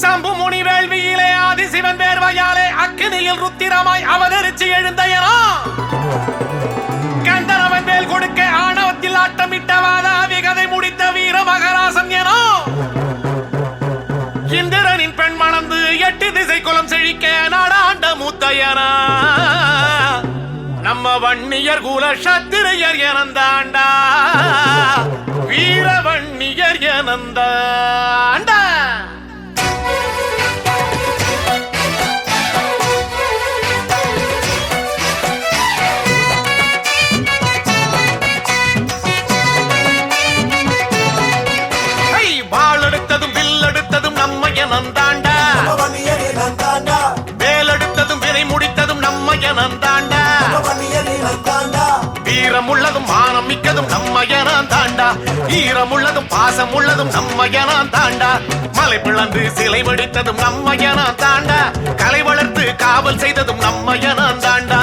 சம்பு முனி வேள்வியிலே ஆதி சிவன் வேர்வையாலே அக்கினியில் ருத்திரமாய் அவதரிச்சு எழுந்தையனா? கந்தரவன் வேல் கொடுக்க ஆணவத்தில் ஆட்டமிட்டவாத விகதை முடித்த வீர மகராசன் எனோ? இந்திரனின் பெண் மணந்து எட்டு திசை குலம் செழிக்க நாடாண்ட மூத்தையனா. நம்ம வன்னியர் குல சத்திரையர் எனந்தாண்டா. வீர வன்னியர் எனந்தாண்டா நந்தாண்டா வேலெடுத்ததும் வன்னியரே வினை முடித்ததும் நம்ம நந்தாண்டா வன்னியரே வீரம் உள்ளதும் மானம் மிக்கதும் நம்ம எனான் தாண்டா. ஈரம் உள்ளதும் பாசம் உள்ளதும் நம்ம எனான் தாண்டா. மலை பிளந்து சிலை வடித்ததும் நம்ம எனான் தாண்டா. கலை வளர்த்து காவல் செய்ததும் நம்ம எனான் தாண்டா.